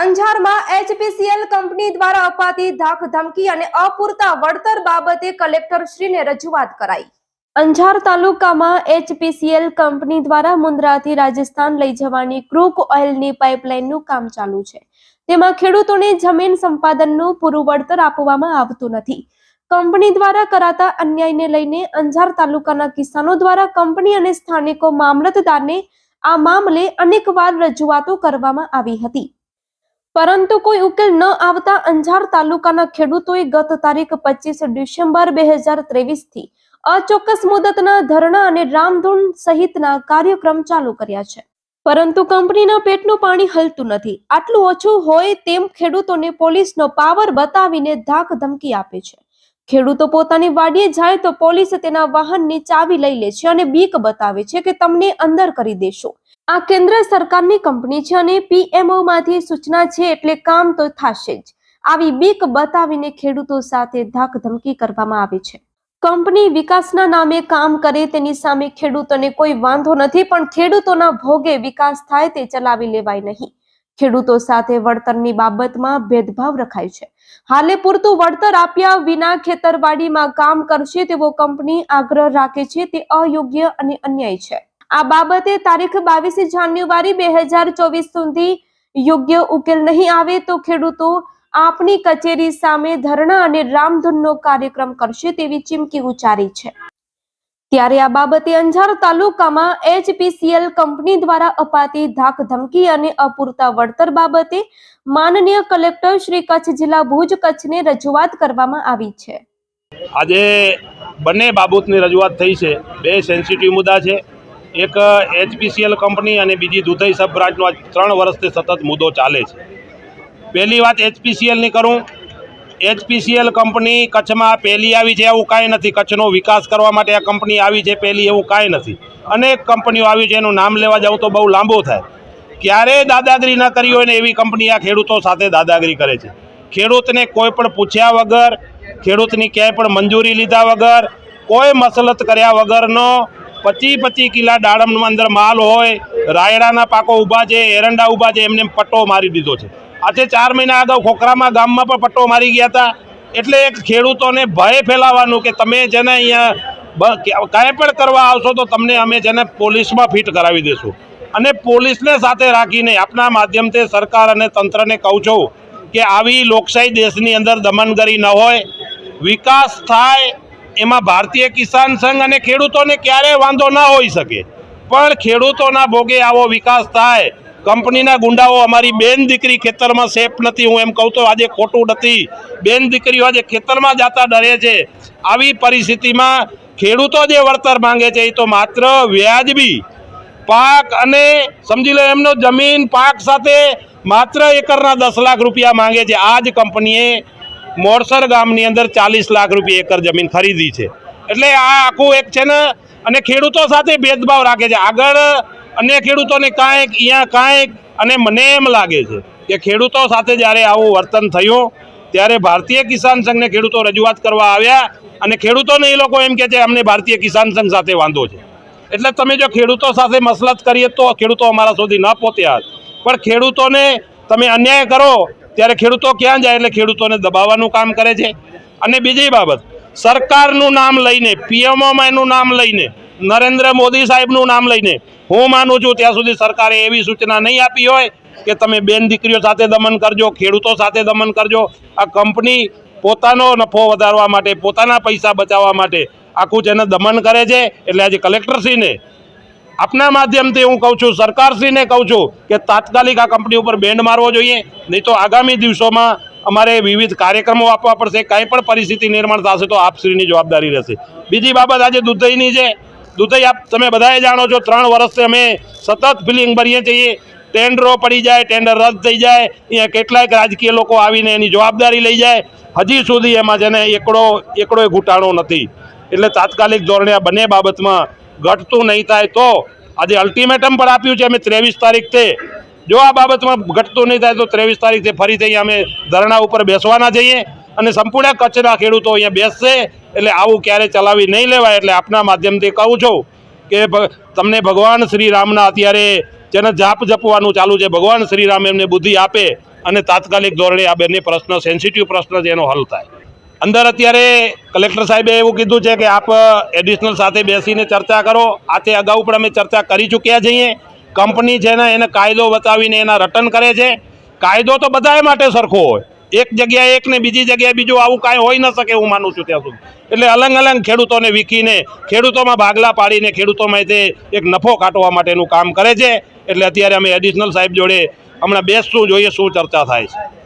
અંજારમાં HPCL company દ્વારા અપાતી ધાક ધમકી અને અપૂરતા વળતર બાબતે કલેક્ટરશ્રીને રજૂઆત કરાઈ. અંજાર તાલુકામાં એચપીસીએલ કંપની દ્વારા મુન્દ્રાથી રાજસ્થાન લઈ જવાની ક્રૂક ઓઇલની પાઇપલાઇનનું કામ ચાલુ છે. તેમાં ખેડૂતોને જમીન સંપાદનનું પૂરું વળતર આપવામાં આવતું નથી. કંપની દ્વારા કરાતા અન્યાયને લઈને અંજાર તાલુકાના કિસાનો દ્વારા કંપની અને સ્થાનિકો મામલતદારને આ મામલે અનેકવાર રજૂઆતો કરવામાં આવી હતી. પરંતુ કોઈ ઉકેલ ન આવતા અંજાર તાલુકાના ખેડૂતોએ ગત તારીખ પચીસ ડિસેમ્બર બે હજાર ત્રેવીસથી અચોક્કસ મુદતના ધરણા અને રામધૂન સહિતના કાર્યક્રમ ચાલુ કર્યા છે. પરંતુ કંપનીના પેટનું પાણી હલતું નથી. આટલું ઓછું હોય તેમ ખેડૂતોને પોલીસનો પાવર બતાવીને ધાક ધમકી આપે છે. ખેડૂતો પોતાની વાડીએ જાય તો પોલીસ તેના વાહનની ચાવી લઈ લે છે અને બીક બતાવે છે કે તમને અંદર કરી દેશો. આ કેન્દ્ર સરકારની કંપની છે અને પીએમઓ માંથી સૂચના છે એટલે કામ તો થશે જ. આવી બીક બતાવીને ખેડૂતો સાથે ધાક ધમકી કરવામાં આવે છે. કંપની વિકાસના નામે કામ કરે તેની સામે ખેડૂતોને કોઈ વાંધો નથી, પણ ખેડૂતોના ભોગે વિકાસ થાય તે ચલાવી લેવાય નહીં. ખેડૂતો સાથે વળતરની બાબતમાં ભેદભાવ રખાય છે. હાલે પૂરતું વળતર આપ્યા વિના ખેતરવાડીમાં કામ કરશે તેવો કંપની આગ્રહ રાખે છે. તે અયોગ્ય અને અન્યાય છે. આ બાબતે તારીખ બાવીસ જાન્યુઆરી બે હજાર ચોવીસ સુધી યોગ્ય ઉકેલ નહીં આવે તો ખેડૂતો આપની કચેરી સામે ધરણા અને રામધૂનનો કાર્યક્રમ કરશે તેવી ચીમકી ઉચ્ચારી છે. ત્યારે આ બાબતે અંજાર તાલુકામાં એચપીસીએલ કંપની દ્વારા અપાતી ધાક ધમકી અને અપૂરતા વળતર બાબતે માનનીય કલેક્ટર શ્રી કચ્છ જિલ્લા ભુજ કચ્છને રજૂઆત કરવામાં આવી છે. આજે બંને બાબતની રજૂઆત થઈ છે. બે સેન્સિટિવ મુદ્દા છે. એક એચપીસીએલ કંપની અને બીજી દુધઈ સબ બ્રાન્ચનો ત્રણ વર્ષથી સતત મુદ્દો ચાલે છે. પહેલી વાત એચપીસીએલની કરું. એચપીસીએલ કંપની કચ્છમાં પહેલી આવી છે એવું કાંઈ નથી. કચ્છનો વિકાસ કરવા માટે આ કંપની આવી છે પહેલી એવું કાંઈ નથી. અનેક કંપનીઓ આવી છે, એનું નામ લેવા જાઉં તો બહુ લાંબો થાય. ક્યારેય દાદાગીરી ન કરી હોય ને એવી કંપની આ ખેડૂતો સાથે દાદાગીરી કરે છે. ખેડૂતને કોઈ પણ પૂછ્યા વગર, ખેડૂતની ક્યાંય પણ મંજૂરી લીધા વગર, કોઈ મસલત કર્યા વગરનો પચી પચી કિલા દાડમમાં અંદર માલ હોય, રાયડાના પાકો ઊભા છે, એરંડા ઊભા છે, એમને પટ્ટો મારી દીધો છે. આજે ચાર મહિના અગાઉ ખોખરામાં ગામમાં પણ પટ્ટો મારી ગયા હતા. એટલે એક ખેડૂતોને ભય ફેલાવાનું કે તમે જેને અહીંયા કાંઈ પણ કરવા આવશો તો તમને અમે જેને પોલીસમાં ફિટ કરાવી દઈશું અને પોલીસને સાથે રાખીને આપના માધ્યમથી સરકાર અને તંત્રને કહું છું કે આવી લોકશાહી દેશની અંદર દમનગરી ન હોય, વિકાસ થાય, એમાં ભારતીય કિસાન સંઘ અને ખેડૂતોને ક્યારેય વાંધો ના હોઈ શકે. પણ ખેડૂતોના ભોગે આવો વિકાસ થાય કંપનીના ગુંડાઓ અમારી બેન દીકરી ખેતરમાં સેફ નથી, હું એમ કહું તો આજે ખોટું નથી. બેન દીકરીઓ આજે ખેતરમાં જતા ડરે છે. આવી પરિસ્થિતિમાં ખેડૂતો જે વળતર માંગે છે, એ તો માત્ર વ્યાજબી. પાક અને સમજી લો એમનો જમીન, પાક સાથે માત્ર એકરના દસ લાખ રૂપિયા માંગે છે. આ જ કંપનીએ મોરસર ગામની અંદર ચાલીસ લાખ રૂપિયા એકર જમીન ખરીદી છે. એટલે આ આખું એક છે ને, અને ખેડૂતો સાથે ભેદભાવ રાખે છે. આગળ અન્ય ખેડૂતોને કાંઈક અહીંયા કાંઈક અને મને એમ લાગે છે કે ખેડૂતો સાથે જ્યારે આવું વર્તન થયું, ત્યારે ભારતીય કિસાન સંઘને ખેડૂતો રજૂઆત કરવા આવ્યા અને ખેડૂતોને એ લોકો એમ કહે છે, અમને ભારતીય કિસાન સંઘ સાથે વાંધો છે. એટલે તમે જો ખેડૂતો સાથે મસલત કરીએ તો ખેડૂતો અમારા સુધી ન પહોંચ્યા પણ ખેડૂતોને તમે અન્યાય કરો, ત્યારે ખેડૂતો ક્યાં જાય? એટલે ખેડૂતોને દબાવવાનું કામ કરે છે. અને બીજી બાબત, સરકારનું નામ લઈને, પીએમઓમાં એનું નામ લઈને નરેન્દ્ર મોદી સાહેબનું નામ લઈને હું માનું છું ત્યાં સુધી સરકારે એવી સૂચના નહીં આપી હોય કે તમે બેન દીકરીઓ સાથે દમન કરજો, ખેડૂતો સાથે દમન કરજો. આ કંપની પોતાનો નફો વધારવા માટે, પોતાના પૈસા બચાવવા માટે આખું જેને દમન કરે છે. એટલે આજે કલેક્ટરશ્રીને આપના માધ્યમથી હું કહું છું, સરકારશ્રીને કહું છું કે તાત્કાલિક આ કંપની ઉપર બેન્ડ મારવો જોઈએ. નહીં તો આગામી દિવસોમાં અમારે વિવિધ કાર્યક્રમો આપવા પડશે. કાંઈ પણ પરિસ્થિતિ નિર્માણ થશે તો આપશ્રીની જવાબદારી રહેશે. બીજી બાબત આજે દુધઈની છે. દુધઈ, આપ તમે બધાએ જાણો છો, ત્રણ વર્ષથી અમે સતત ફિલિંગ ભરીએ છીએ. ટેન્ડરો પડી જાય, ટેન્ડર રદ થઈ જાય, અહીંયા કેટલાક રાજકીય લોકો આવીને એની જવાબદારી લઈ જાય. હજી સુધી એમાં જેને એકડો, એકડોય ઘૂંટાણો નથી. એટલે તાત્કાલિક ધોરણે આ બંને બાબતમાં ઘટતું નહીં થાય તો આજે અલ્ટિમેટમ પણ આપ્યું છે અમે ત્રેવીસ તારીખથી. જો આ બાબતમાં ઘટતું નહીં થાય તો ત્રેવીસ તારીખથી ફરીથી અમે ધરણા ઉપર બેસવાના જઈએ અને સંપૂર્ણ કચ્છના ખેડૂતો અહીંયા બેસશે. એટલે આવું ક્યારે ચલાવી નહીં લેવાય એટલે આપના માધ્યમથી કહું છું કે તમને ભગવાન શ્રી રામના અત્યારે જેને જાપ જપવાનું ચાલુ છે, ભગવાન શ્રી રામ એમને બુદ્ધિ આપે અને તાત્કાલિક ધોરણે આ બંને પ્રશ્ન સેન્સિટિવ પ્રશ્ન છે એનો હલ થાય. અંદર અત્યારે કલેક્ટર સાહેબે એવું કીધું છે કે આપ એડિશનલ સાથે બેસીને ચર્ચા કરો. આથી અગાઉ પણ અમે ચર્ચા કરી ચૂક્યા છીએ. કંપની છે ને, એને કાયદો બતાવીને એના રટન કરે છે. કાયદો તો બધાએ માટે સરખો હોય. એક જગ્યાએ એક ને બીજી જગ્યાએ બીજું આવું કાંઈ હોઈ ન શકે હું માનું છું ત્યાં સુધી. એટલે અલગ અલગ ખેડૂતોને વીખીને, ખેડૂતોમાં ભાગલા પાડીને ખેડૂતોમાં તે એક નફો કાઢવા માટેનું કામ કરે છે. એટલે અત્યારે અમે એડિશનલ સાહેબ જોડે હમણાં બેસશું, જોઈએ શું ચર્ચા થાય છે.